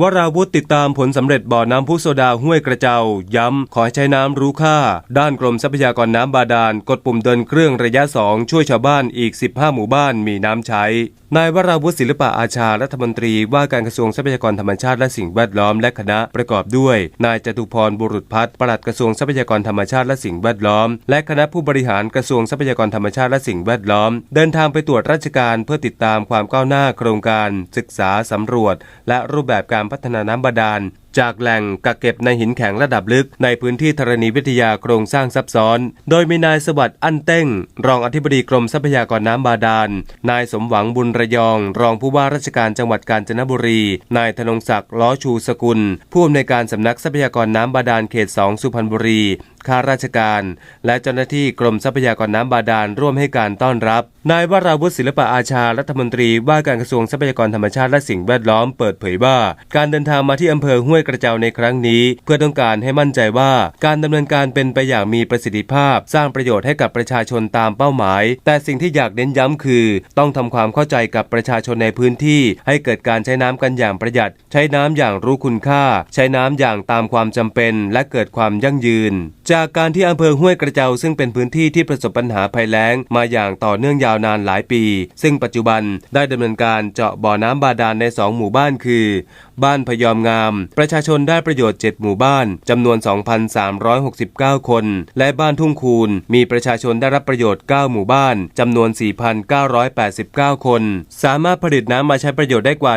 วราวุธติดตามผลสำเร็จบ่อน้ำพุโซดาห้วยกระเจา ย้ำ ขอให้ใช้น้ำรู้ค่า ด้านกรมทรัพยากรน้ำบาดาล กดปุ่มเดินเครื่องระยะ 2 ช่วยชาวบ้านอีก 15 หมู่บ้านมีน้ำใช้ นายวราวุฒิศิลปะอาชารัฐมนตรีว่าการกระทรวงทรัพยากรธรรมชาติและสิ่งแวดล้อมและคณะประกอบด้วย นายจตุพรบุรุษพัฒน์ปลัดกระทรวงทรัพยากรธรรมชาติและสิ่งแวดล้อม และคณะผู้บริหารกระทรวงทรัพยากรธรรมชาติและสิ่งแวดล้อม เดินทางไปตรวจราชการเพื่อติดตามความก้าวหน้าโครงการ ศึกษาสำรวจ และรูปแบบการพัฒนาน้ำบาดาลจากแหล่งกักเก็บในหินแข็งระดับลึก ในพื้นที่ธรณีวิทยาโครงสร้างซับซ้อน โดยมีนายสวัสดิ์อั้นเต้ง รองอธิบดีกรมทรัพยากรน้ำบาดาล นายสมหวังบุญระยอง รองผู้ว่าราชการจังหวัดกาญจนบุรี นายธนงศักดิ์ล้อชูสกุล ผู้อำนวยการสำนักทรัพยากรน้ำบาดาลเขต 2 สุพรรณบุรีข้าราชการ และเจ้าหน้าที่กรมทรัพยากรน้ำบาดาลร่วมให้การต้อนรับ นายวราวุฒิศิลปะอาชารัฐมนตรีว่าการกระทรวงทรัพยากรธรรมชาติและสิ่งแวดล้อมเปิดเผยว่า การเดินทางมาที่อำเภอห้วยกระเจ้าในครั้งนี้ เพื่อต้องการให้มั่นใจว่าการดำเนินการเป็นไปอย่างมีประสิทธิภาพ สร้างประโยชน์ให้กับประชาชนตามเป้าหมาย แต่สิ่งที่อยากเน้นย้ำคือ ต้องทำความเข้าใจกับประชาชนในพื้นที่ ให้เกิดการใช้น้ำกันอย่างประหยัด ใช้น้ำอย่างรู้คุณค่า ใช้น้ำอย่างตามความจำเป็น และเกิดความยั่งยืน จากการที่อำเภอห้วยกระเจ้าซึ่งเป็นพื้นที่ที่ประสบปัญหาภัยแล้ง มาอย่างต่อเนื่องยาวนานหลายปี ซึ่งปัจจุบันได้ดำเนินการเจาะบ่อน้ำบาดาลใน 2 หมู่บ้านคือ บ้านพยอมงามประชาชนได้ประโยชน์ 7 หมู่บ้านจำนวน 2,369 คน และบ้านทุ่งคูนมีประชาชนได้รับประโยชน์ 9 หมู่บ้านจำนวน 4,989 คน สามารถผลิตน้ำมาใช้ประโยชน์ได้กว่า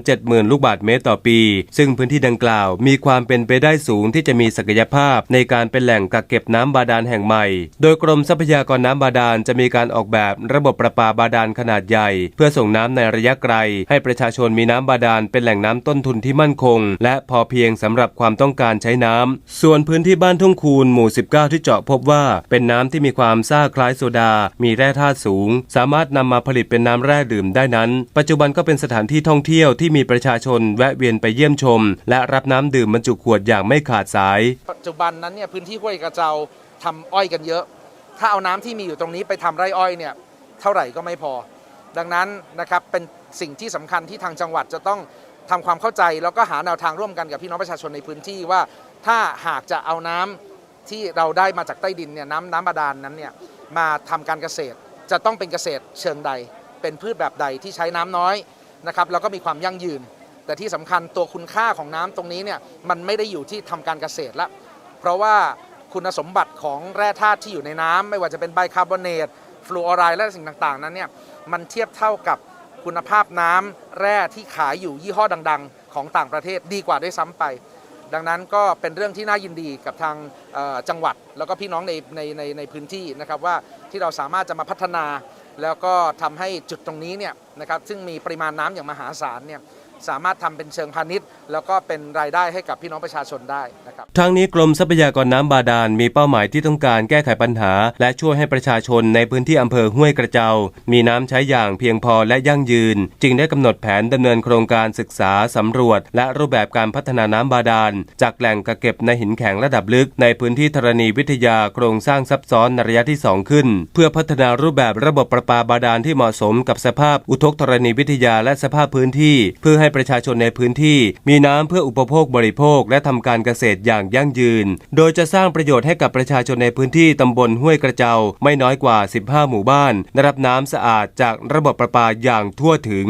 170,000 ลูกบาศก์เมตรต่อปี ซึ่งพื้นที่ดังกล่าว มีความเป็นไปได้สูงที่จะมีศักยภาพในการเป็นแหล่งกักเก็บน้ำบาดาลแห่งใหม่ โดยกรมทรัพยากรน้ำบาดาลจะมีการออกแบบระบบประปาบาดาลขนาดใหญ่ เพื่อส่งน้ำในระยะไกล ให้ประชาชนมีน้ำบาดาลเป็นแหล่งน้ำต้นทุนที่มั่นคง และพอเพียงสำหรับความต้องการใช้น้ำ ส่วนพื้นที่บ้านทุ่งคูนหมู่ 19 ที่เจาะพบว่าเป็นน้ำที่มีความซ่าคล้ายโซดา มีแร่ธาตุสูง สามารถนำมาผลิตเป็นน้ำแร่ดื่มได้นั้น ปัจจุบันก็เป็นสถานที่ท่องเที่ยวที่มีประชาชนแวะเวียนไปเยี่ยมชม และรับน้ำดื่มบรรจุขวดอย่างไม่ขาดสาย ปัจจุบันนั้นเนี่ยพื้นที่ห้วยกระเจ้าทำอ้อยกันเยอะ ถ้าเอาน้ำที่มีอยู่ตรงนี้ไปทำไร่อ้อยเนี่ยเท่าไหร่ก็ไม่พอ ดังนั้นนะครับเป็นสิ่งที่สำคัญที่ทางจังหวัดจะต้อง ทำความเข้าใจแล้วก็หาแนวทางร่วมกันกับพี่น้องประชาชนในพื้นที่ว่า ถ้าหากจะเอาน้ำที่เราได้มาจากใต้ดินเนี่ยน้ำน้ำบาดาลนั้นเนี่ยมาทำการเกษตรจะต้องเป็นเกษตรเชิงใด เป็นพืชแบบใดที่ใช้น้ำน้อยนะครับแล้วก็มีความยั่งยืน แต่ที่สำคัญตัวคุณค่าของน้ำตรงนี้เนี่ยมันไม่ได้อยู่ที่ทำการเกษตรละเพราะว่าคุณสมบัติของแร่ธาตุที่อยู่ในน้ำไม่ว่าจะเป็นไบคาร์บอเนตฟลูออไรด์และสิ่งต่างๆ นั้นเนี่ยมันเทียบเท่ากับ คุณภาพน้ำแร่ที่ขายอยู่ยี่ห้อดัง ๆ ของต่างประเทศดีกว่าด้วยซ้ำไป ดังนั้นก็เป็นเรื่องที่น่ายินดีกับทางจังหวัด แล้วก็พี่น้องในในในในพื้นที่นะครับว่าที่เราสามารถจะมาพัฒนา แล้วก็ทำให้จุดตรงนี้เนี่ยนะครับซึ่งมีปริมาณน้ำอย่างมหาศาลเนี่ย สามารถทำเป็นเชิงพาณิชย์ แล้วก็เป็นรายได้ให้กับพี่น้องประชาชนได้นะครับทางนี้กรมทรัพยากรน้ำบาดาลมีเป้าหมายที่ต้องการแก้ไขปัญหา และช่วยให้ประชาชนในพื้นที่อำเภอห้วยกระเจ้ามีน้ำใช้อย่างเพียงพอและยั่งยืน จึงได้กำหนดแผนดำเนินโครงการศึกษาสำรวจ และรูปแบบการพัฒนาน้ำบาดาล จากแหล่งกักเก็บในหินแข็งระดับลึก ในพื้นที่ธรณีวิทยาโครงสร้างซับซ้อนในระยะที่ 2 ขึ้น เพื่อพัฒนารูปแบบระบบประปาบาดาลที่เหมาะสมกับสภาพอุทกธรณีวิทยาและสภาพพื้นที่ เพื่อให้ประชาชนในพื้นที่ มีน้ำเพื่ออุปโภคบริโภค และทำการเกษตรอย่างยั่งยืน โดยจะสร้างประโยชน์ให้กับประชาชนในพื้นที่ตำบลห้วยกระเจ้าไม่น้อยกว่า 15 หมู่บ้านได้รับน้ำสะอาดจากระบบประปาอย่างทั่วถึง